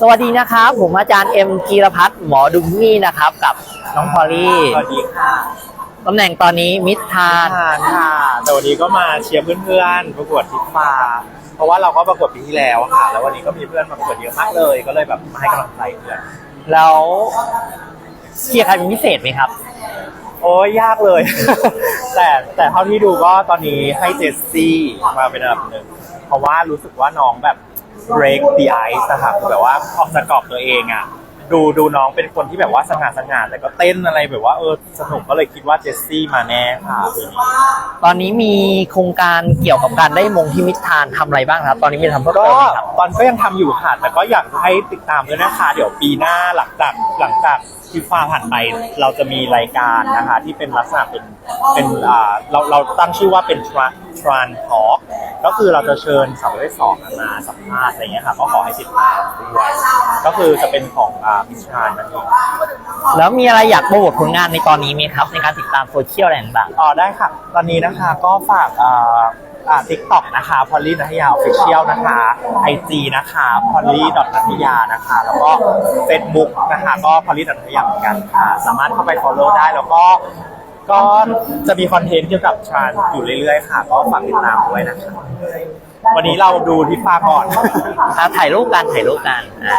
สวัสดีนะครับ ผมอาจารย์เอ็มกีรพัฒน์หมอดุมนี่นะครับ กับน้องพอลลี่สวัสดีค่ะตำแหน่งตอนนี้มิดทานทานค่ะแต่วันนี้ก็มาเชียร์เพื่อนๆประกวดทิฟ้าเพราะว่าเราก็ประกวดปีที่แล้วค่ะ แล้ววันนี้ก็มีเพื่อนมาประกวดเยอะมากเลย ก็เลยแบบมาให้กำลังใจเพื่อนแล้วเชียร์ใครเป็นพิเศษไหมครับ โอ้ยยากเลย แต่แต่เท่าที่ดูก็ตอนนี้ให้เจสซี่มาเป็นอันดับหนึ่งเพราะว่ารู้สึกว่าน้องแบบ break the ice อะค่ะคือแบบว่าออกจากกรอบตัวเองอะดูดูน้องเป็นคนที่แบบว่าสง่าสง่าแต่ก็เต้นอะไรแบบว่าเออสนุกก็เลยคิดว่าเจสซี่มาแน่ค่ะปีนี้ตอนนี้มีโครงการเกี่ยวกับการได้มงที่มิดทานทำอะไรบ้างครับ ตอนนี้มีทำเพิ่มก็เติมไหมครับ ตอนก็ยังทำอยู่ค่ะแต่ก็อยากให้ติดตามด้วยนะคะเดี๋ยวปีหน้าหลังจากหลังจากที่ฟ้าผ่านไป เราจะมีรายการนะคะที่เป็นลักษณะเป็นเป็นอ่าเราเราตั้งชื่อว่าเป็นทรานทรานทอล์ กก็คือเราจะเชิญสาวประเภทสองมาสัมภาษณ์อะไรเงี้ยค่ะก็ขอให้ติดตามด้วยก็คือจะเป็นของอ่าพิชานนั่นเองแล้วมีอะไรอยากโปรโมทผลงานในตอนนี้ไหมครับ ในการติดตามโซเชียลอะไรต่างอ๋อได้ค่ะ ตอนนี้นะคะก็ฝากอ่าอ่าทิกตอกนะคะพอลลี่นัทยาออฟฟิเชียลนะคะไอจีนะคะพอลลี่ดอทนัทยานะคะ แล้วก็เฟซบุ๊กนะคะ ก็พอลลี่ดอทนัทยาเหมือนกันค่ะ สามารถเข้าไป follow ได้แล้วก็ ก็จะมีคอนเทนต์เกี่ยวกับทรานอยู่เรื่อยๆค่ะ ก็ฝากติดตามด้วยนะคะ วันนี้เราดูที่ฟ้าก่อนๆอะถ่ายรูปกันถ่ายรูปกันอะ